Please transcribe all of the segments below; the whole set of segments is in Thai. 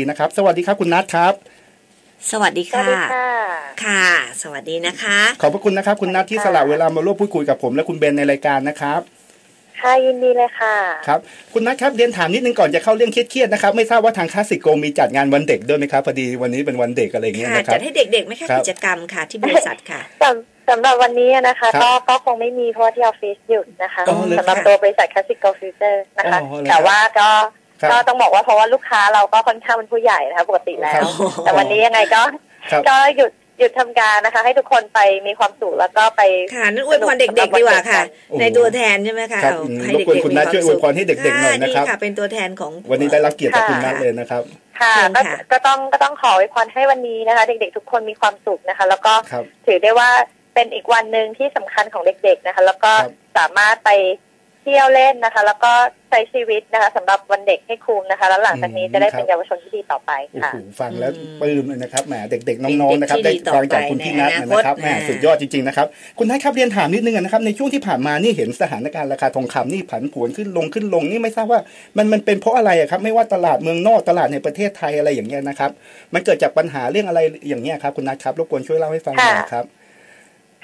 นะครับสวัสดีครับคุณนัทครับ สวัสดีสวัค่ะสดีค่ะ ค่ะ สวัสดีนะคะ ขอบพระคุณนะครับ คุณนัทที่สละเวลามาร่วมพูดคุยกับผมและคุณเบนในรายการนะครับค่ะยินดีเลยค่ะ ครับคุณนัทครับเรียนถามนิดนึงก่อนจะเข้าเรื่องเครียดๆนะครับ ไม่ทราบว่าทางคลาสสิกโกมีจัดงานวันเด็กด้วยไหมครับพอดีวันนี้เป็นวันเด็กอะไรอย่างเงี้ยค่ะนะครัจับดให้เด็กๆไหมคะครับกิจกรรมค่ะ ที่บริษัทค่ะสำสำหรับวันนี้นะคะครับก็ก็คงไม่มีเพราะว่าที่ออฟฟิศหยุดนะคะอ๋อเลยสำหรับค่ะตัวบริษัท Classic Go Future นะคะอ๋อเลยแต่ว่าก็ครับ ก็ต้องบอกว่าเพราะว่าลูกค้าเราก็ค่อนข้างเป็นผู้ใหญ่นะคะปกติแล้ครัวบแต่วันนี้ยังไงก็ครับก็หยุดหยุดทำการนะคะ ให้ทุกคนไปมีความสุขแล้วก็ไปค่ะนั่นอวยพรเด็กๆดีกว่าค่ะโอ้โหในตัวแทนใช่ไหมคะครับเอาอืมให้รบกวนเด็กๆคุณมีนัทความช่วยอสุวยขพรให้เด็กๆหน่อยนะครับค่ะเป็นตัวแทนของวันนี้ได้รับเกียรติจากคุณนัทค่ะเลยนะครับค่ะเชิญก็ค่ะก็ต้องก็ต้องขออวยพรให้วันนี้นะคะ เด็กๆทุกคนมีความสุขนะคะ แล้วก็ครับถือได้ว่าเป็นอีกวันหนึ่งที่สำคัญของเด็ก ๆนะคะ แล้วก็ครับสามารถไปเที่ยวเล่นนะคะ แล้วก็ใช้ชีวิตนะคะสำหรับวันเด็กให้คุ้มนะคะ แล้วหลังจากนี้จะได้เป็นเยาวชนที่ดีต่อไปโอ้ค่ะโหฟังแล้วอืมปลื้มเลยนะครับแหมเด็กๆน้องๆนะครับเป็นได้เด็กที่ดีต่อฟังจากคุณไปพี่นัทในอนาคตนะครับแหมอ่าสุดยอดจริงๆนะครับคุณนัทครับเรียนถามนิดนึงนะครับในช่วงที่ผ่านมานี่เห็นสถานการณ์ราคาทองคำนี่ผันผวนขึ้นลงขึ้นลงนี่ไม่ทราบว่ามันมันเป็นเพราะอะไรอะครับ ไม่ว่าตลาดเมืองนอกตลาดในประเทศไทยอะไรอย่างเงี้ยนะครับ มันเกิดจากปัญหาเรื่องอะไรอย่างเงี้ยครับคุณนัทครับรบกวนช่วยเล่าให้ฟังหน่อยค่ะครับ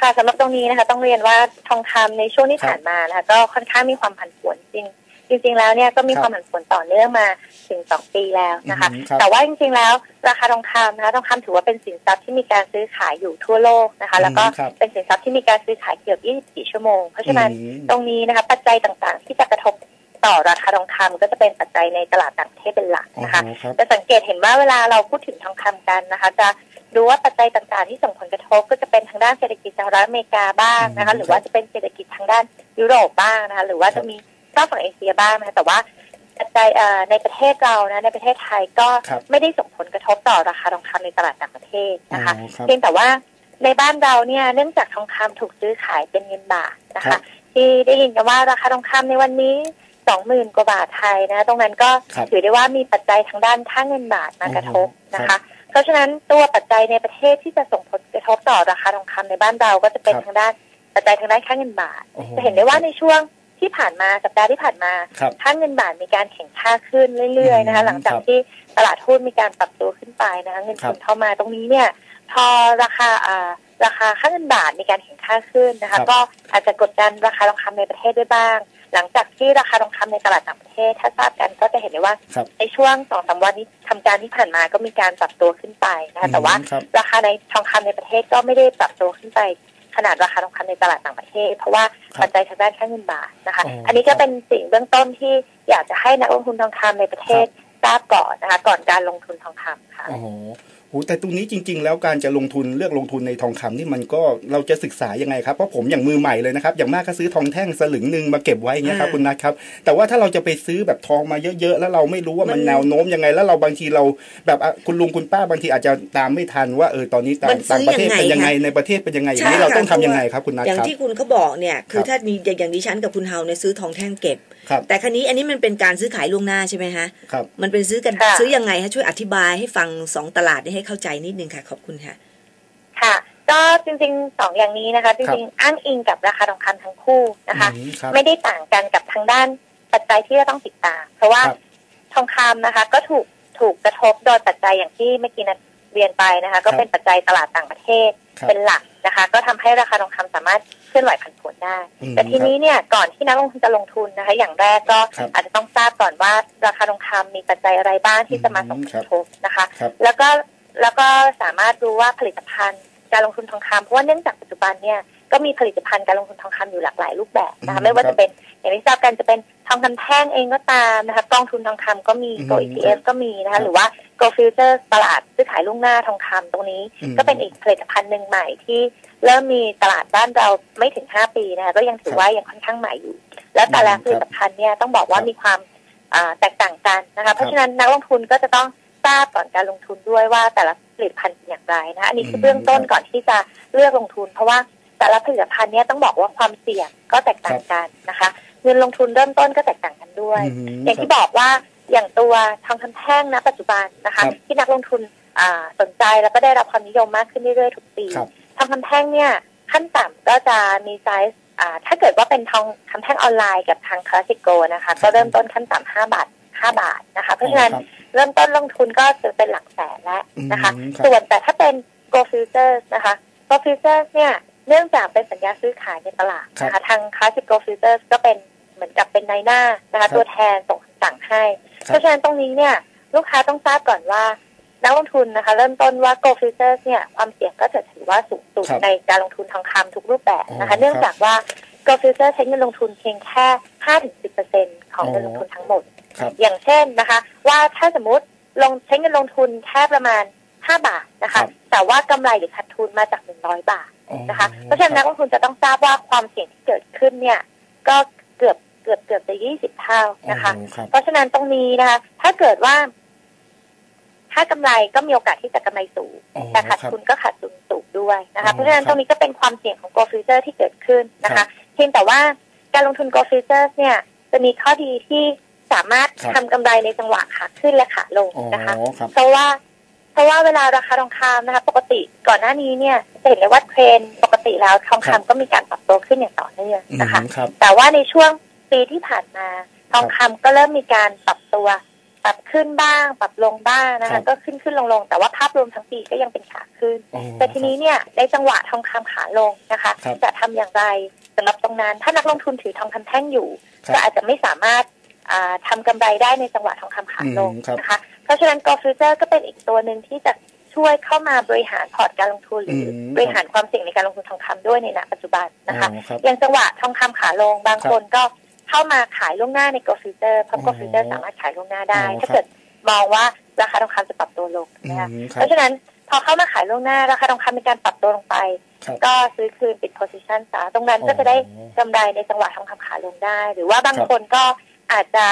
ค่ะสำหรับตรงนี้นะคะ ต้องเรียนว่าทองคำในช่วงที่ผ่านมานะคะ ก็ค่อนข้างมีความผันผวนจริงจริง ๆ แล้วเนี่ยก็มีครับความผันผวนต่อเนื่องมาถึงสองปีแล้วนะคะอืมครับแต่ว่าจริง ๆ แล้วราคาทองคำนะคะทองคำถือว่าเป็นสินทรัพย์ที่มีการซื้อขายอยู่ทั่วโลกนะคะ แล้วก็อืมครับเป็นสินทรัพย์ที่มีการซื้อขายเกือบ24 ชั่วโมง เพราะฉะนั้นอืมตรงนี้นะคะ ปัจจัยต่างๆ ที่จะกระทบต่อราคาทองคำก็จะเป็นปัจจัยในตลาดต่างประเทศเป็นหลักอ๋อนะคะครับจะสังเกตเห็นว่าเวลาเราพูดถึงทองคำกันนะคะ จะ ดูว่าปัจจัยต่างๆ ที่ส่งผลกระทบก็จะเป็นทางด้านเศรษฐกิจสหรัฐอเมริกาบ้างนะอืคะมหรือว่าจะเป็นเศรษฐกิจทางด้านยุโรปบ้างนะคะ หรือว่าครัจะบมีเจ้าฝั่งเอเชียบ้างนะคะแต่ว่าปัจจัยเอ่อในประเทศเรานะในประเทศไทยก็ครับไม่ได้ส่งผลกระทบต่อราคาทองคำในตลาดต่างประเทศนะคะอ๋อครับเพียงแต่ว่าในบ้านเราเนี่ยเนื่องจากทองคำถูกซื้อขายเป็นเงินบาทนะครัคะบที่ได้ยินกันว่าราคาทองคำในวันนี้สองหมื่นกว่าบาทไทยนะ ตรงนั้นก็ครับถือได้ว่ามีปัจจัยทางด้านค่าเงินบาทมากระทบอ๋อนะครัคะบ เพราะฉะนั้นตัวปัจจัยในประเทศที่จะส่งผลกระทบต่อราคาทองคำในบ้านเราก็จะเป็นครับทางด้านปัจจัยทางด้านค่าเงินบาทโอ้โหจะเห็นได้ว่าในช่วงที่ผ่านมาสัปดาห์ที่ผ่านมาครับค่าเงินบาทมีการแข่งค่าขึ้นเรื่อยๆนะคะอืมหลังจากครับที่ตลาดหุ้นมีการปรับตัวขึ้นไปนะคะเงินครัทุบนเข้ามาตรงนี้เนี่ยพอราคาอ่าราคาค่าเงินบาทมีการแข่งค่าขึ้นนะครัคะบก็อาจจะกดดันราคาทองคำในประเทศด้วยบ้าง หลังจากที่ราคาทองคำในตลาดต่างประเทศ ถ้าทราบกันก็จะเห็นได้ว่าครับในช่วงสองสามวันนี้ทำการที่ผ่านมาก็มีการปรับตัวขึ้นไปนะคะแต่ว่าอืมครับราคาในทองคำในประเทศก็ไม่ได้ปรับตัวขึ้นไปขนาดราคาทองคำในตลาดต่างประเทศ เพราะว่าครับปัจจัยทางด้านค่าเงินบาทนะคะอ๋ออัอันนี้ก็เป็นสิ่งเบื้องต้นที่อยากจะให้นักลงทุนทองคำในประเทศทราบก่อนนะคะ ก่อนการลงทุนทองคำค่ะโอ้โหโห แต่ตรงนี้จริง ๆ แล้วการจะลงทุนเลือกลงทุนในทองคำนี่มันก็เราจะศึกษายังไงครับเพราะผมอย่างมือใหม่เลยนะครับอย่างมากก็ซื้อทองแท่งสลึงหนึ่งมาเก็บไว้อย่างเงี้ยครับอ่าคุณนัทครับแต่ว่าถ้าเราจะไปซื้อแบบทองมาเยอะๆแล้วเราไม่รู้ว่ามันมันแนวโน้มยังไง แล้วเราบางทีเราแบบอะคุณลุงคุณป้าบางทีอาจจะตามไม่ทันว่าเออตอนนี้ต่ามังนซื้ต่างอประเทศเป็นยัยังงไงไงคะในประเทศเป็นยังไงอย่างนี้ใช่เราค่ะต้องทำยังไงครับคุณนัทอย่างครับที่คุณเขาบอกเนี่ยคือครับถ้ามีอย่างอย่างดิฉันกับคุณเฮาเนี่ยซื้อทองแท่งเก็บครับ แต่ครั้นี้อันนี้มันเป็นการซื้อขายล่วงหน้าใช่ไหมฮะครับมันเป็นซื้อกันค่ะซื้อยังไงฮะช่วยอธิบายให้ฟังสองตลาดนี้ให้เข้าใจนิดนึงค่ะ ขอบคุณค่ะ ค่ะก็จริงๆสองอย่างนี้นะคะ จริงๆอ้างอิงกับราคาทองคำทั้งคู่นะคะอืมครับไม่ได้ต่างกันกับทางด้านปัจจัยที่จะต้องติดตาม เพราะว่าครับทองคำนะคะ ก็ถูกถูกกระทบโดยปัจจัยอย่างที่เมื่อกี้นัน เรียนไปนะคะ ก็เป็นปัจจัยตลาดต่างประเทศครับเป็นหลักนะคะ ก็ทำให้ราคาทองคำสามารถเคลื่อนไหวผันผวนได้อืมแต่ทีนี้เนี่ยก่อนที่นักลงทุนจะลงทุนนะคะ อย่างแรกก็ครับอาจจะต้องทราบก่อนว่าราคาทองคำมีปัจจัยอะไรบ้างที่จะมาส่งผลกระทบนะคะครับแล้วก็แล้วก็สามารถรู้ว่าผลิตภัณฑ์การลงทุนทองคำเพราะว่าเนื่องจากปัจจุบันเนี่ย ก็มีผลิตภัณฑ์การลงทุนทองคำอยู่หลากหลายรูปแบบนะอืคะมไม่ว่าครับจะเป็นอย่างที่ทราบกันจะเป็นทองคำแท่งเองก็ตามนะคะกองทุนทองคำก็มีอืม Go ETF ก็มีนะครัคะบหรือว่า Go Future ตลาดซื้อขายล่วงหน้าทองคำตรงนี้อืมก็เป็นอีกผลิตภัณฑ์หนึ่งใหม่ที่เริ่มมีตลาดบ้านเราไม่ถึง 5 ปีนะคะก็ยังถือว่ายังค่อนข้างใหม่อยู่ แล้วแต่ละอืมผลิตภัณฑ์เนี่ยต้องบอกว่าครับมีความอ่าแตกต่างกันนะคะเพราะฉะนั้นนักลงทุนก็จะต้องทราบก่อนการลงทุนด้วยว่าแต่ละผลิตภัณฑ์เป็นอย่างไรนะคะอันนี้คือมเบื้องต้นครับก่อนที่จะเลือกลงทุน เพราะว่า แต่ละผลิตภัณฑ์เนี่ยต้องบอกว่าความเสี่ยงก็แตกต่างกันนะคะ เงินลงทุนเริ่มต้นก็แตกต่างกันด้วยอืมอย่างที่บอกว่าอย่างตัวทองคำแท่งนะปัจจุบันนะคะครับที่นักลงทุนอ่าสนใจแล้วก็ได้รับความนิยมมากขึ้นเรื่อยๆทุกปีครับทองคำแท่งเนี่ยขั้นต่ำก็จะมีไซส์อ่าถ้าเกิดว่าเป็นทองคำแท่งออนไลน์กับทางคลาสสิโกนะคะ ก็เริ่มต้นขั้นต่ำ5บาท5บาทนะคะ เพราะฉะนั้นอ๋อครับเริ่มต้นลงทุนก็จะเป็นหลักแสนแล้วนะคะอืมครับส่วนแต่ถ้าเป็น Go Futures นะคะ Go Futures เนี่ย เนื่องจากเป็นสัญญาซื้อขายในตลาดนะคะทาง Classic Go Futures ก็เป็นเหมือนกับเป็นนายหน้านะครัคะบตัวแทนส่งคำสั่งให้ครับเพราะฉะนั้นตรงนี้เนี่ยลูกค้าต้องทราบก่อนว่านักลงทุนนะคะเริ่มต้นว่า Go Futures เนี่ยความเสี่ยงก็จะถือว่าสูงสุดครับในการลงทุนทองคำทุกรูปแบบนะอ๋คะอเนื่องครับจากว่า Go Futures ใช้เงินลงทุนเพียงแค่5-10%ของเงินลงทุนทั้งหมดครับอย่างเช่นนะคะ ว่าถ้าสมมติลงใช้เงินลงทุนแค่ประมาณ 5 บาทนะครัคะบแต่ว่ากำไรหรือขาดทุนมาจาก 100 บาทอ๋อนะคะ เพราะฉะนั้นนักลงทุนจะต้องทราบว่าความเสี่ยงที่เกิดขึ้นเนี่ย ก็เกือบเกือบเกือบจะ20 เท่านะคะอ๋อครับเพราะฉะนั้นตรงนี้นะคะ ถ้าเกิดว่า ถ้ากำไรก็มีโอกาสที่จะกำไรสูงอ๋อแต่ขาดครับทุนก็ขาดทุนสูงด้วยนะอ๋อคะ เพราะฉะนั้นครับตรงนี้ก็เป็นความเสี่ยงของ Go Future ที่เกิดขึ้นนะครัคะบเพียงแต่ว่าการลงทุน Go Future เนี่ย จะมีข้อดีที่สามารถครับทำกำไรในจังหวะขาขึ้นและขาลงอ๋อนะคะครับเพราะว่า เพราะว่าเวลาราคาทองคำนะคะ ปกติก่อนหน้านี้เนี่ยจะเห็นเลยว่าเทรนด์ปกติแล้วทองครัคำบก็มีการปรับตัวขึ้นอย่างต่อเนื่องอืมนะคะครับแต่ว่าในช่วงปีที่ผ่านมาทองคำก็เริ่มมีการปรับตัวปรับขึ้นบ้าง ปรับลงบ้างนะครัคะบก็ขึ้นขึ้นลงลงแต่ว่าภาพรวมทั้งปีก็ยังเป็นขาขึ้นอ๋อแต่ทีนี้เนี่ยในจังหวะทองคำขาลงนะคะครับจะทำอย่างไรสำหรับตรงนั้น ถ้านักลงทุนถือทองคำแท่งอยู่ครับก็อาจจะไม่สามารถอ่าทำากำไรได้ในจังหวะทองคำขาลงอืมครับนะคะ เพราะฉะนั้นกอฟิวเจอร์ก็เป็นอีกตัวหนึ่งที่จะช่วยเข้ามาบริหารพอร์ตการลงทุนหรืออมบริหารความเสี่ยงในการลงทุนทองคำด้วยในณปัจจุบันนะคะอ๋อครับอย่างจังหวะทองคำขาลงบางครับคนก็เข้ามาขายล่วงหน้าในกอฟิวเจอร์เพราะอ๋กออฟิวเจอร์สามารถขายล่วงหน้าได้อ๋อถ้าครับเกิดมองว่าราคาทองคำจะปรับตัวลงอืนะคะมคเพรับราะฉะนั้นพอเข้ามาขายล่วงหน้าราคาทองคำมีการปรับตัวลงไปครับก็ซื้อคืนปิด position ซะตรงนั้นก็จะได้กำไรในจังหวะทองคำขาลงได้ หรือว่าบางครับคนก็อาจจะ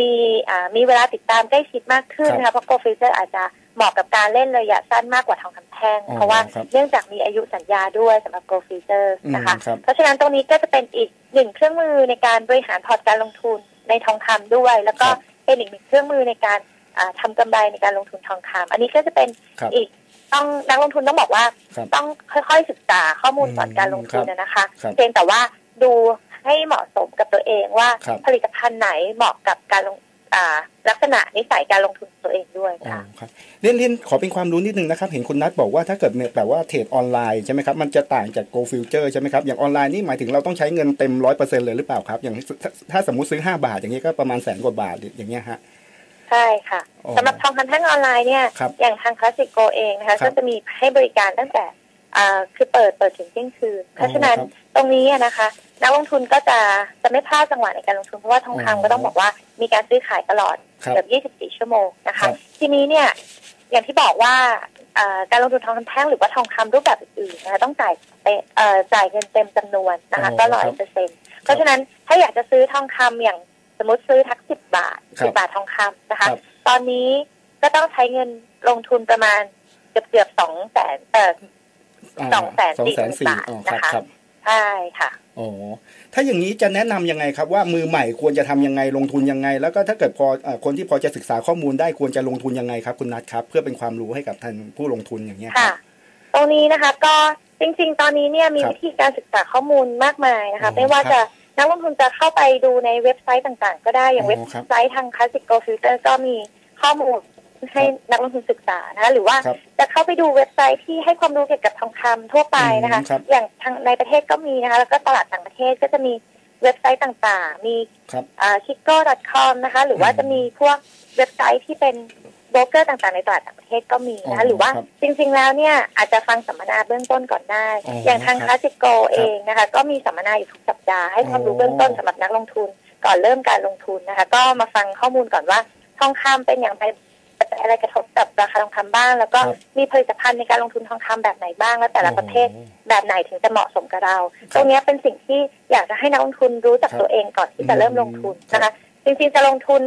มีอ่ามีเวลาติดตามใกล้ชิดมากขึ้นครับนะคะเพราะ Go Future อาจจะเหมาะกับการเล่นระยะสั้นมากกว่าทองคำแท่งอ๋อเพราะว่าครับเนื่องจากมีอายุสัญญาด้วยสำหรับ Go Future อืมนะคะครับเพราะฉะนั้นตรงนี้ก็จะเป็นอีกหนึ่งเครื่องมือในการบริหารพอร์ตการลงทุนในทองคำด้วย แล้วก็ครับเป็นอีกหนึ่งเครื่องมือในการอ่าทำากำไรในการลงทุนทองคำอันนี้ก็จะเป็นครับอีกต้องนักลงทุนต้องบอกว่าครับต้องค่อยๆศึกษาข้อมูลก่อนอืมการลงทุนครับนะคะครับเพียงแต่ว่าดู ให้เหมาะสมกับตัวเองว่าครับผลิตภัณฑ์ไหนเหมาะกับการลงอ่าลักษณะนิสัยการลงทุนของตัวเองด้วยอ๋อค่ะ ครับเรียนเรียนขอเป็นความรู้นิดนึงนะครับ เห็นคุณนัทบอกว่าถ้าเกิดแบบว่าเทรดออนไลน์ใช่ไหมครับมันจะต่างจาก Go Future ใช่ไหมครับอย่างออนไลน์นี่หมายถึงเราต้องใช้เงินเต็มร้อยเปอร์เซ็นต์เลยหรือเปล่าครับ อย่างถ้าถ้าสมมุติซื้อ5บาทอย่างนี้ก็ประมาณแสนกว่าบาทอย่างเงี้ยฮะ ใช่ค่ะอ๋อสำหรับทองคำแท่งออนไลน์เนี่ย ครับอย่างทางคลาสสิโกเองนะครัคะบก็จะมีให้บริการตั้งแต่อ่าคือเปิดเปิดถึงเที่ยงคืน เพราะฉะนั้นครับตรงนี้อะนะคะ นักลงทุนก็จะจะไม่พลาดจังหวะในการลงทุนเพราะว่าทองอ๋อคำก็ต้องบอกว่ามีการซื้อขายตลอดครับเกือบ24 ชั่วโมงนะครัคะบทีนี้เนี่ยอย่างที่บอกว่าอ่าการลงทุนทองคำแท่งหรือว่าทองคำรูปแบบอื่นๆนะคะต้องจ่ายเตเอ่อจ่ายเงินเต็มจำนวนนะคะอ๋อก็ครัร้อยบเปอร์เซ็นต์เพราะฉะนั้นถ้าอยากจะซื้อทองคำอย่างสมมติซื้อทักสิบบาทครับสิบบาททองคำนะคะครับตอนนี้ก็ต้องใช้เงินลงทุนประมาณเกือบเกือบสองแสนเอ่อาสองแสนสองแสนสี่สี่บาทอ๋อครับนะคะครับใช่ค่ะ อ๋อถ้าอย่างนี้จะแนะนำยังไงครับว่ามือใหม่ควรจะทำยังไงลงทุนยังไง แล้วก็ถ้าเกิดพอเอ่อคนที่พอจะศึกษาข้อมูลได้ควรจะลงทุนยังไงครับ คุณนัทครับ เพื่อเป็นความรู้ให้กับท่านผู้ลงทุนอย่างเงี้ยคค่ะรับตรงนี้นะคะก็จริง ๆ ตอนนี้เนี่ยมีครับวิธีการศึกษาข้อมูลมากมายนะอ๋คะอไม่ว่าครับจะนักลงทุนจะเข้าไปดูในเว็บไซต์ต่างๆ ก็ได้อย่างอ๋อเว็บครับไซต์ทาง Classic Go Future ก็มีข้อมูล ให้นักลงทุนศึกษานะคะหรือว่าครับจะเข้าไปดูเว็บไซต์ที่ให้ความรู้เกี่ยวกับทองคำทั่วไปนะคะอืมครับอย่างทางในประเทศก็มีนะคะ แล้วก็ตลาดต่างประเทศก็จะมีเว็บไซต์ต่างๆ มีครับชิโก้ .com นะคะ หรือว่าอืมจะมีพวกเว็บไซต์ที่เป็นโบรกเกอร์ต่างๆ ในตลาดต่างประเทศก็มีนะอ๋คะอหรือว่าครับจริงๆแล้วเนี่ยอาจจะฟังสัมมนาเบื้องต้นก่อนได้อ๋ออย่างทางคครับลาสิโกเองนะคะ ก็มีสัมมนาอยู่ทุกสัปดาห์ให้ความรู้อ๋อเบื้องต้นสำหรับนักลงทุน ก่อนเริ่มการลงทุนนะคะ ก็มาฟังข้อมูลก่อนว่าทองคำเป็นอย่างไรปัจจัย อะไรกระทบกับราคาทองคำบ้าง แล้วก็ครับมีผลิตภัณฑ์ในการลงทุนทองคำแบบไหนบ้าง และแต่ละประเภทอ๋อแบบไหนถึงจะเหมาะสมกับเราครับตรงเนี้ยเป็นสิ่งที่อยากจะให้นักลงทุนรู้จักครับตัวเองก่อนที่จะเริ่มลงทุนนะคะจริงๆจะลงทุน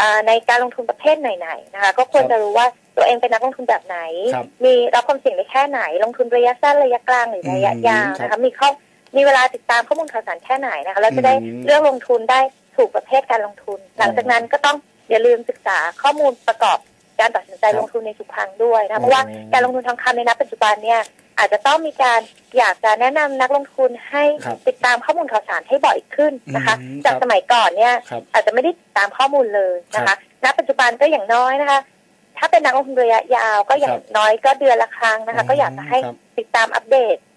อ่าในการลงทุนประเภทไหนๆนะคะก็ควรครับจะรู้ว่าตัวเองเป็นนักลงทุนแบบไหนครับมีรับความเสี่ยงได้แค่ไหน ลงทุนระยะสั้นระยะกลางหรือระยะอืมยาวครับนะคะมีข้อมีเวลาติดตามข้อมูลข่าวสารแค่ไหนนะคะแล้วจะได้อืมเลือกลงทุนได้ถูกประเภทการลงทุน หลังจากนั้นก็ต้องอย่าลืมศึกษาข้อมูลประกอบ การตัดสินใจครับลงทุนในทุกครั้งด้วยอ๋นะอเพราะว่าการลงทุนทองคำในณปัจจุบันเนี่ยอาจจะต้องมีการอยากจะแนะนำนักลงทุนให้ครับติดตามข้อมูลข่าวสารให้บ่อยขึ้นนะคะอืมจากครับสมัยก่อนเนี่ยครับอาจจะไม่ได้ติดตามข้อมูลเลยนะครัคะบณปัจจุบันก็อย่างน้อยนะคะ ถ้าเป็นนักลงทุนระยะยาวก็อย่าคงรับน้อยก็เดือนละครั้งนะคะ ก็อยากจะให้ครับติดตามอัปเดตครับอ่า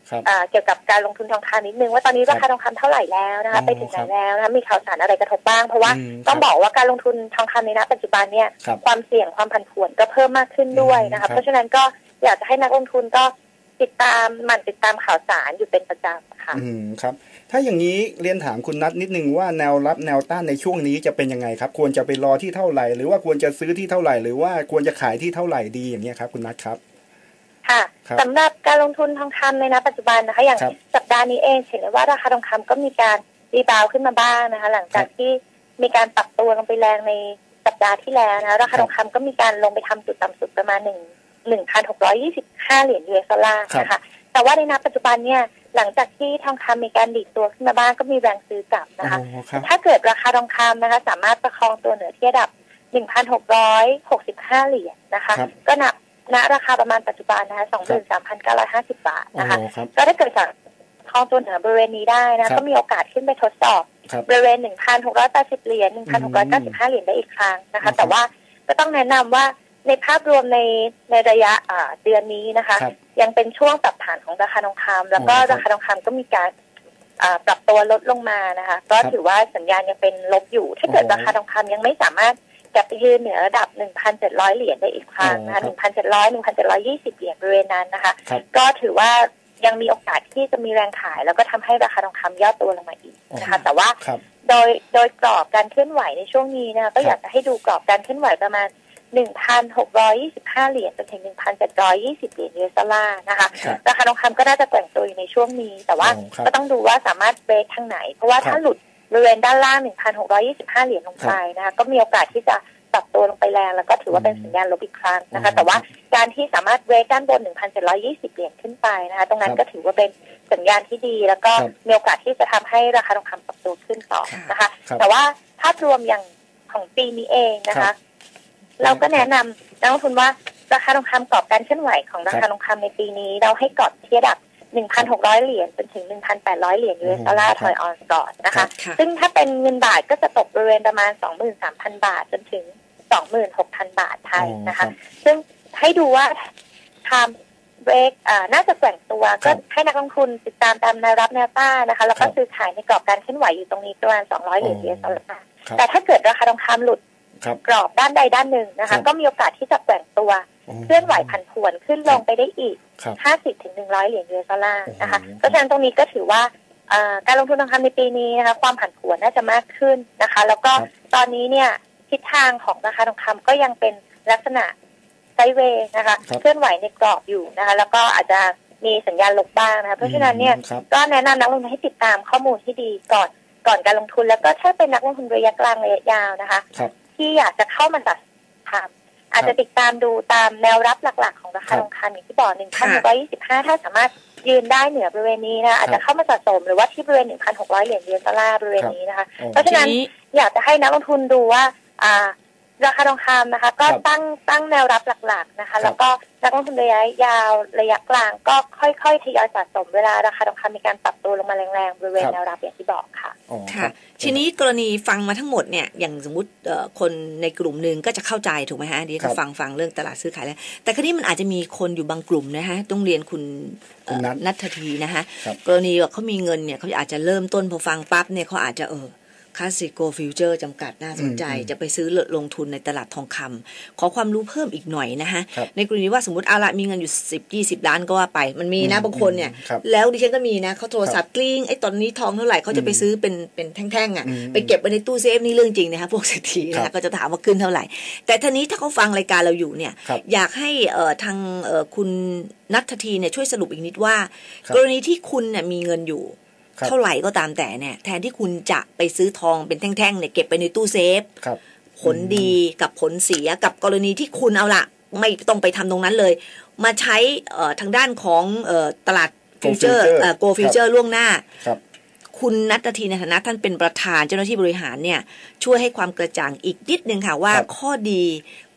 เกี่ยวกับการลงทุนทองคำนิดนึงว่าตอนนี้ครับราคาทองคำเท่าไหร่แล้วนะอ๋คะอไปถึงไหนครับแล้วนะคะมีข่าวสารอะไรกระทบบ้าง เพราะว่าอืมต้องครับบอกว่าการลงทุนทองคำในณปัจจุบันเนี่ยครับความเสี่ยงความผันผวนก็เพิ่มมากขึ้นด้วยนะครัคะบเพราะฉะนั้นก็อยากจะให้นักลงทุนก็ติดตามหมั่นติดตามข่าวสารอยู่เป็นประจำค่ะอืมครับ ถ้าอย่างนี้เรียนถามคุณนัทนิดนึงว่าแนวรับแนวต้านในช่วงนี้จะเป็นยังไงครับ ควรจะไปรอที่เท่าไหร่ หรือว่าควรจะซื้อที่เท่าไหร่ หรือว่าควรจะขายที่เท่าไหร่ดีอย่างเงี้ยครับคุณนัทครับ ค่ะครับสำหรับการลงทุนทองคำในณปัจจุบันนะคะ อย่างครับสัปดาห์นี้เองเห็นได้ว่าราคาทองคำก็มีการรีบาวด์ขึ้นมาบ้างนะคะ หลังจากครับที่มีการปรับตัวลงไปแรงในสัปดาห์ที่แล้วนะคะราครัคาบทองคำก็มีการลงไปทำจุดต่ำสุดประมาณหนึ่งหนึ่งพันหกร้อยี่สิบห้าเหรียญยูเอสดอลลาร์นะคะแต่ว่าในณปัจจุบันเนี่ยหลังจากที่ทองคำมีการดีดตัวขึ้นมาบ้างก็มีแรงซื้อกลับนะคะอ๋อครับถ้าเกิดราคาทองคำนะคะ สามารถประคองตัวเหนือที่ระดับ1,665เหรียญนะคะครับก็นับ ณราคาประมาณปัจจุบันนะคะ23,950บาทอ๋นะคะอครับก็ถ้าเกิดจากครองตัวเหนือบริเวณนี้ได้ครันะบก็มีโอกาสขึ้นไปทดสอบครับบริเวณ1,680เหรียญ1,695เหรียญได้อีกครั้งนะครัคะบแต่ว่าก็ต้องแนะนำว่าในภาพรวมในในระยะอ่าเดือนนี้นะคะครับยังเป็นช่วงปรับฐานของราคาทองคำแล้วก็อ๋อครับราคาทองคำก็มีการอ่าปรับตัวลดลงมานะคะ ก็ครับถือว่าสัญญาณยังเป็นลบอยู่ ถ้าเกิดอ๋อราคาทองคำยังไม่สามารถ กลับไปยืนเหนือระดับ 1,700 เหรียญได้อีกครั้งนะอ๋คะอครับ1,700 1,720 เหรียญบริเวณนั้นนะคะครับก็ถือว่ายังมีโอกาสที่จะมีแรงขาย แล้วก็ทำให้ราคาทองคำย่อตัวลงมาอีกนะคะแต่ว่าครับโดยโดยกรอบการเคลื่อนไหวในช่วงนี้นะคะก็ครับอยากจะให้ดูกรอบการเคลื่อนไหวประมาณ 1,625 เหรียญจนถึง 1,720 เหรียญยูเอสดอลลาร์นะคะครับราคาทองคำก็น่าจะแกว่งตัวอยู่ในช่วงนี้ แต่ว่าอ๋อครับก็ต้องดูว่าสามารถเบรกทางไหน เพราะว่าครับถ้าหลุด บริเวณด้านล่าง 1,625 เหรียญลงไปนะคะ ก็มีโอกาสที่จะปรับตัวลงไปแรงแล้วก็ถือว่าเป็นอืมสัญญาณลบอีกครั้งนะคะอ๋อแต่ว่าการที่สามารถเบรกด้านบน 1,720 เหรียญขึ้นไปนะคะ ตรงนั้คนรับก็ถือว่าเป็นสัญญาณที่ดี แล้วก็ครับมีโอกาสที่จะทำให้ราคาทองคำปรับตัวขึ้นต่อนะคะครับแต่ว่าภาพรวมอย่างของปีนี้เองนะครัคะบเราก็แนะนำนักลงทุนว่าราคาทองคำกรอบการเคลื่อนไหวของราครัคาบทองคำในปีนี้ เราให้กรอบที่ระดับ 1,600 เหรียญจนถึง 1,800 เหรียญยูเอสดอลลาร์คถรับอยออนก่อนนะคะค่ะซึ่งถ้าเป็นเงินบาทก็จะตกบริเวณประมาณ 23,000 บาท จนถึง 26,000 บาทไทยอ๋อนะครัคะบซึ่งให้ดูว่าทำเบรกอ่าน่าจะแกว่งตัวครัก็บให้นักลงทุนติดตามตามแนวรับแนวต้านนะคะ แล้วก็ครับซื้อขายในกรอบการเคลื่อนไหวอยู่ตรงนี้ประมาณ 200 เหรียญยูเอสดอลลาร์ครับแต่ถ้าเกิดราคาทองคำหลุดครับกรอบด้านใดด้านหนึ่งนะครัคะบก็มีโอกาสที่จะแกว่งตัวอ๋อ เคลื่อนไหวผันผวนขึ้นลงไปได้อีกครับ50ถึง100 เหรียญยูเอสดอลลาร์นะคะโอ้โหเพราะฉะนั้นตรงนี้ก็ถือว่าอ่าการลงทุนทองคำในปีนี้นะคะความผันผวนน่าจะมากขึ้นนะคะ แล้วก็ครับตอนนี้เนี่ยทิศทางของราคาทองคำก็ยังเป็นลักษณะไซด์เวย์นะคะครับเคลื่อนไหวในกรอบอยู่นะคะ แล้วก็อาจจะมีสัญญาณลบบ้างนะคะเพราะฉะนั้นเนี่ยครับก็แนะนำนักลงทุนให้ติดตามข้อมูลที่ดีก่อนก่อนการลงทุน แล้วก็ถ้าเป็นนักลงทุนระยะกลางระยะยาวนะคะครับที่อยากจะเข้ามาจัดทำ อาจจะติดตามดูตามแนวรับหลัก ๆ ของราคาครับทองคำอย่างที่บอก1,625ถ้าสามารถยืนได้เหนือบริเวณนี้นะอาจจะเข้ามาสะสมหรือว่าที่บริเวณ1,600เหรียญยูเอสดอลลาร์บริเวณนี้นะคะอ๋อเพราะฉะนั้นทีนี้อยากจะให้นักลงทุนดูว่าอ่า ราคาทองคำนะคะ ก็ครับตั้งตั้งแนวรับหลักๆนะครัคะบแล้วก็นักลงทุนระยะยาวระยะกลางก็ค่อยๆทยอยสะสมเวลาราคาทองคำมีการปรับตัวลงมาแรงๆบริเวณครับแนวรับอย่างที่บอกค่ะอ๋อคค่ะรับทีนี้กรณีฟังมาทั้งหมดเนี่ยอย่างสมมติเอ่อคนในกลุ่มหนึ่งก็จะเข้าใจถูกไหมฮะดีครัก็บฟังฟังเรื่องตลาดซื้อขายแล้ว แต่คราวนี้มันอาจจะมีคนอยู่บางกลุ่มนะฮะต้องเรียนคุณเอ่อคุณนัทนัททีนะฮะครับกรณีว่าเขามีเงินเนี่ยเขาอาจจะเริ่มต้นพอฟังปั๊บเนี่ยเขาอาจจะเออ คลาสสิโกฟิวเจอร์จำกัดน่าสนใจอืมจะไปซื้อลงทุนในตลาดทองคำขอความรู้เพิ่มอีกหน่อยนะฮะครับในกรณีว่าสมมติเอาละมีเงินอยู่สิบยี่สิบล้านก็ว่าไป มันมีนะอืมบางคนเนี่ยครับแล้วดิฉันก็มีนะเขาโทรศัพท์กลิ้งไอ้ตอนนี้ทองเท่าไหร่เขาจะไปซื้อเป็นเป็นแท่งๆอะอืมไปเก็บไว้ในตู้เซฟนี่เรื่องจริงนะคะพวกเศรษฐีนะครัคะบก็จะถามว่าขึ้นเท่าไหร่ แต่ทีนี้ถ้าเขาฟังรายการเราอยู่เนี่ยครับอยากให้เอ่อทางเอ่อคุณนัททีเนี่ยช่วยสรุปอีกนิดว่าครับกรณีที่คุณเนี่ยมีเงินอยู่ครับ เท่าไหร่ก็ตามแต่เนี่ยแทนที่คุณจะไปซื้อทองเป็นแท่งๆเนี่ยเก็บไปในตู้เซฟครับผลดีกับผลเสียกับกรณีที่คุณเอาละไม่ต้องไปทำตรงนั้นเลย มาใช้เอ่อทางด้านของเอ่อตลาด Go ฟิวเจอร์ Future โกฟิวเจอร์ล่วงหน้าครับคุณนัททีในฐานะท่านเป็นประธานเจ้าหน้าที่บริหารเนี่ยช่วยให้ความกระจ่างอีกนิดนึงค่ะว่าครับข้อดี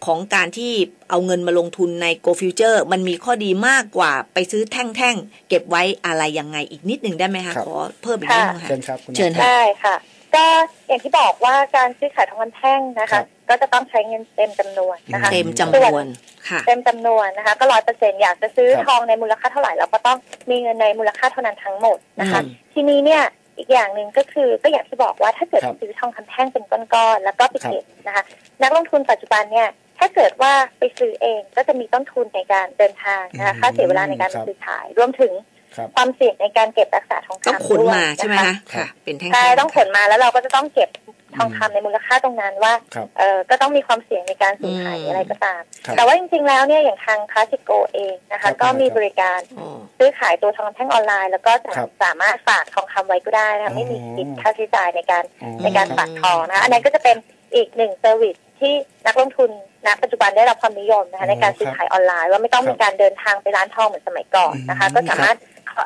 ของการที่เอาเงินมาลงทุนใน Go Future มันมีข้อดีมากกว่าไปซื้อแท่งๆ เก็บไว้อะไรยังไงอีกนิดหนึ่งได้ไหมคะครับขอเพิ่มอีกนิดนึงค่ะเชิญครับคุณนัทเชิญครับได้ค่ะก็อย่างที่บอกว่าการซื้อขายทองคำแท่งนะครัคะบก็จะต้องใช้เงินเต็มจำนวนนะคะเต็มจำนวนค่ะเต็มจำนวนนะคะ ก็ร้อยเปอร์เซ็นอยากจะซื้อครับทองในมูลค่าเท่าไหร่เราก็ต้องมีเงินในมูลค่าเท่านั้นทั้งหมดนะคะอืมทีนี้เนี่ยอีกอย่างหนึ่งก็คือก็อย่างที่บอกว่าถ้าเกิดครับซื้อทองคำแท่งเป็นก้อนๆแล้วก็ไปครับเก็บนะคะ นักลงทุนปัจจุบันเนี่ย ถ้าเกิดว่าไปซื้อเองก็จะมีต้นทุนในการเดินทางนะคะค่าเสียเวลาในการครับซื้อขาย รวมถึงครับความเสี่ยงในการเก็บรักษาทองคำต้องขนด้วยมาใช่ไหมนคะค่ะ เป็นแท่งๆใช่ต้องขนมาแล้วเราก็จะต้องเก็บทองคำในมูลค่าตรงนั้นว่าครับเออก็ต้องมีความเสี่ยงในการสูญหายอืมอะไรก็ตามครับแต่ว่าจริงๆแล้วเนี่ยอย่างทางคาสิโกเองนะครัคะบก็มีครับบริการอ๋อซื้อขายตัวทองคำแท่งออนไลน์ แล้วก็จะครับสามารถฝากทองคำไว้ก็ได้นะคะไม่มีอ๋อคิดค่าใช้จ่ายในการอ๋อในการคฝารับกทองนะคะอันนั้นก็จะเป็นอีกหนึ่งเซอร์วิส ที่นักลงทุนณปัจจุบันได้รับความนิยมนะคะในการซื้อขายออนไลน์ ว่าไม่ต้องครับมีการเดินทางไปร้านทองเหมือนสมัยก่อนนะคะอืมก็สามารถขอ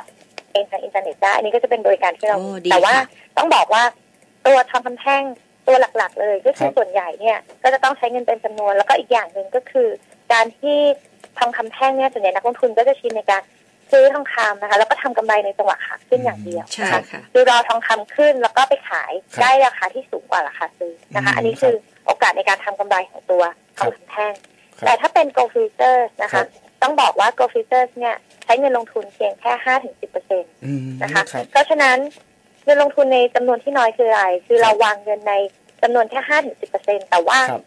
เองทางอินเทอร์เน็ตได้ อันนี้ก็จะเป็นบริการที่เราโอ้มีดีแต่ว่าค่ะต้องบอกว่าตัวทองคำแท่งตัวหลักๆ เลยก็คืคอรับส่วนใหญ่เนี่ยก็จะต้องใช้เงินเป็นจำนวน แล้วก็อีกอย่างหนึ่งก็คือ การที่ทองคำแท่งเนี่ยส่วนใหญ่นักลงทุนก็จะชินในการซื้อทองคำนะคะ แล้วก็ทำกำไรในจังหวะขาขึ้นอย่างเดียวใช่นะคะค่ะคือรอทองคำขึ้นแล้วก็ไปขายครับได้ราคาที่สูงกว่าราคาซื้อนะคะอืมอันนี้คือ โอกาสในการทำกำไรของตัวทองคำแท่งครับแต่ถ้าเป็น Go Futures นะครัคะบต้องบอกว่า Go Futures เนี่ยใช้เงินลงทุนเพียงแค่ห้าถึงสิบเปอร์เซ็นต์อืมนะคะครับเพราะฉะนั้นเงินลงทุนในจำนวนที่น้อยคืออะไร คือครับเราวางเงินในจำนวนแค่ห้าถึงสิบเปอร์เซ็นแต่ว่าครับ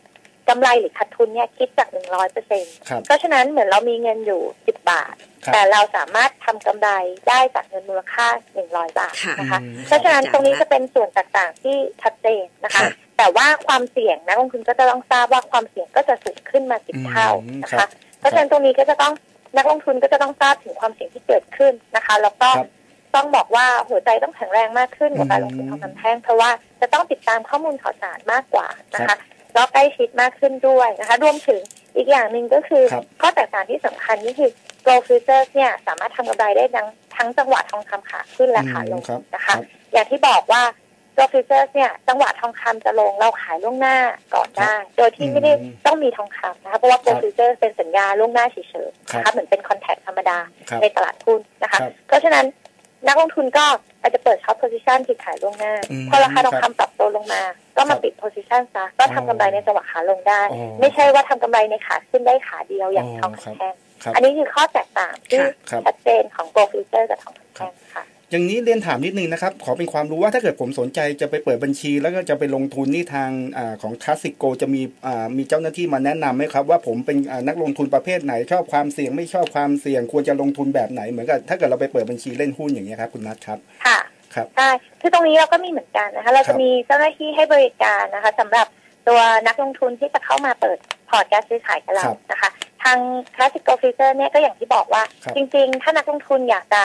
กำไรหรือขาดทุนเนี่ยคิดจากหนึ่งร้อยเปอร์เซ็นครับเพราะฉะนั้นเหมือนเรามีเงินอยู่สิบบาทครับแต่เราสามารถทำกำไรได้จากเงินมูลค่าหนึ่งร้อยบาทค่ะนะคะอืมเพราะฉะนั้นตรงนี้จะเป็นส่วนต่างๆที่ชัดเจนนะครัคะบแต่ว่าความเสี่ยงนักลงทุนก็จะต้องทราบว่าความเสี่ยงก็จะสูงขึ้นมาสิบอืมเท่านะครัคะบเพราะฉะนั้นตรงนี้ก็จะต้องนักลงทุนก็จะต้องทราบถึงความเสี่ยงที่เกิดขึ้นนะคะ แล้วก็ครับต้องบอกว่าหัวใจต้องแข็งแรงมากขึ้นกับการลงทุนทองคำแท่งเพราะว่าจะต้องติดตามข้อมูลข่าวสารมากกว่านะครัคะ บแล้วใกล้ชิดมากขึ้นด้วยนะคะ รวมถึงอีกอย่างหนึ่งก็คือครับข้อแตกต่างที่สำคัญนี่คือ Gold Futures เนี่ยสามารถทำกำไรได้ทั้งทั้งจังหวะทองคำขาขึ้นและขาลงอืมครับนะครัคะบอย่างที่บอกว่า Gold Futures เนี่ยจังหวะทองคำจะลงเราขายล่วงหน้าก่อนได้ โดยที่ไม่ได้อืมต้องมีทองคำนะคะเพราะว่าครั Gold บ Futures เป็นสัญญาล่วงหน้าเฉยๆครับนะคะเหมือนเป็นคอนแทคธรรมดาครับในตลาดหุ้นนะคะครับเพราะฉะนั้นนักลงทุนก็ อาจจะเปิดช็อตโพซิชันที่ขายล่วงหน้าอืมพอราคาทองครัคำบปรับตัวลงมา ก็ครัมาบปิดโพซิชันซะก็ทำกำไรในจังหวะขาลงได้อ๋อไม่ใช่ว่าทำกำไรในขาขึ้นได้ขาเดียวอย่างอ๋อทองครับคำแท่งครับอันนี้คือข้อแตกต่างที่ค่ะครับชัดเจนของ Gold Future กับทองคำแท่งค่ะ อย่างนี้เรียนถามนิดนึงนะครับ ขอเป็นความรู้ว่าถ้าเกิดผมสนใจจะไปเปิดบัญชี แล้วก็จะไปลงทุนนี่ทางอาของคลาสสิโกจะมีอ่ามีเจ้าหน้าที่มาแนะนำไหมครับ ว่าผมเป็นอ่านักลงทุนประเภทไหน ชอบความเสี่ยงไม่ชอบความเสี่ยงควรจะลงทุนแบบไหนเหมือนกับถ้าเกิดเราไปเปิดบัญชีเล่นหุ้นอย่างเงี้ยครับคุณนัทครับค่ะครับใช่คือตรงนี้เราก็มีเหมือนกันนะคะ เราครัจะบมีเจ้าหน้าที่ให้บริการนะคะสำหรับตัวนักลงทุนที่จะเข้ามาเปิดพอร์ตการซื้อขายกับเราครับนะคะ ทาง Classic Go Future เนี่ยก็อย่างที่บอกว่าครับจริง ๆ ถ้านักลงทุนอยากจะ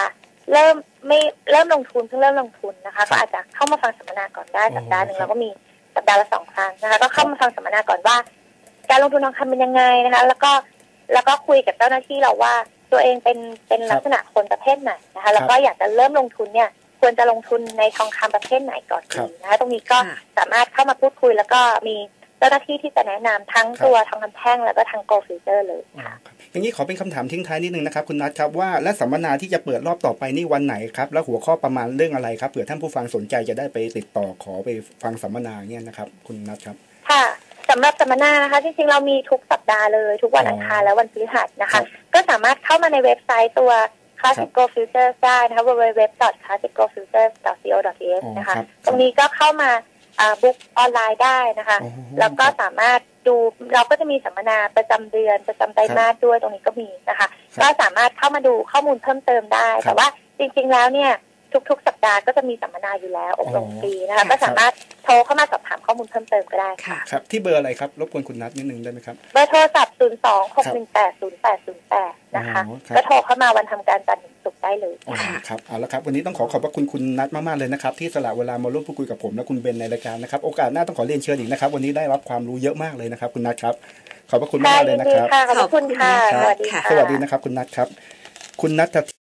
เริ่มไม่เริ่มลงทุนเพิ่งเริ่มลงทุนนะคะครัก็บอาจจะเข้ามาฟังสัมมนาก่อนได้อ๋อสัปดาห์หนึ่งครับเราก็มีสัปดาห์ละสองครั้งนะคะ ก็เข้าครับมาฟังสัมมนาก่อนว่า การลงทุนทองคำเป็นยังไงนะคะ แล้วก็แล้วก็คุยกับเจ้าหน้าที่เราว่าตัวเองเป็นเป็นลักษณะคนประเภทไหนนะคะ แล้วก็อยากจะเริ่มลงทุนเนี่ยควรจะลงทุนในทองคำประเภทไหนก่อนครัดีบนะคะตรงนี้ก็ค่ะสามารถเข้ามาพูดคุยแล้วก็มี เจ้าหน้าที่ที่จะแนะนำทั้งครับตัวทองคำแท่งแล้วก็ทาง Go Future เลยอ๋อค่ะครับอย่างนี้ขอเป็นคำถามทิ้งท้ายนิดนึงนะครับคุณนัทครับว่าและสัมมนาที่จะเปิดรอบต่อไปนี่วันไหนครับ แล้วหัวข้อประมาณเรื่องอะไรครับเผื่อท่านผู้ฟังสนใจจะได้ไปติดต่อขอไปฟังสัมมนาเนี่ยนะครับ คุณนัทครับ ค่ะสำหรับสัมมนานะคะจริงๆเรามีทุกสัปดาห์เลยทุกวันอ๋ออัอังคารและวันพฤหัสนะครัคะบก็สามารถเข้ามาในเว็บไซต์ตัว Classic Go Futures ได้นะคะ www.classicgofutures.co.th อ๋อนะคะครับตรงนี้ก็เข้ามา บุ๊กออนไลน์ได้นะคะอ๋อแล้วก็สามารถดูเราก็จะมีสัมมนาประจำเดือนประจำไตรมาสด้วยตรงนี้ก็มีนะคะครับก็สามารถเข้ามาดูข้อมูลเพิ่มเติมได้ครับแต่ว่าจริงๆแล้วเนี่ย ทุก ๆ สัปดาห์ก็จะมีสัมมนาอยู่แล้วอบรมอ๋อฟรีนะคะค่ะก็สามารถโทรเข้ามาสอบถามข้อมูลเพิ่มเติมก็ได้ค่ะครับ ที่เบอร์อะไรครับรบกวนคุณนัทนิดนึงได้ไหมครับเบอร์โทรศัพท์ 0 2 6 1 8 0 8 0 8 นะคะอ๋อครับก็โทรเข้ามาวันทำการจันทร์ถึงศุกร์ได้เลยอ๋อค่ะครับเอาละครับวันนี้ต้องขอขอบพระคุณคุณนัทมากๆเลยนะครับที่สละเวลามาร่วมพูดคุยกับผมและคุณเบนในรายการนะครับโอกาสหน้าต้องขอเรียนเชิญอีกนะครับวันนี้ได้รับความรู้เยอะมากเลยนะครับคุณนัทครับขอบพระคุณได้มากๆเลยยินนะดีครับค่ะขอบพระคุณค่ะขอบคุณสวัสดีค่ะค่ะสวัสดีนะครับคุณนัทครับ คุณนัท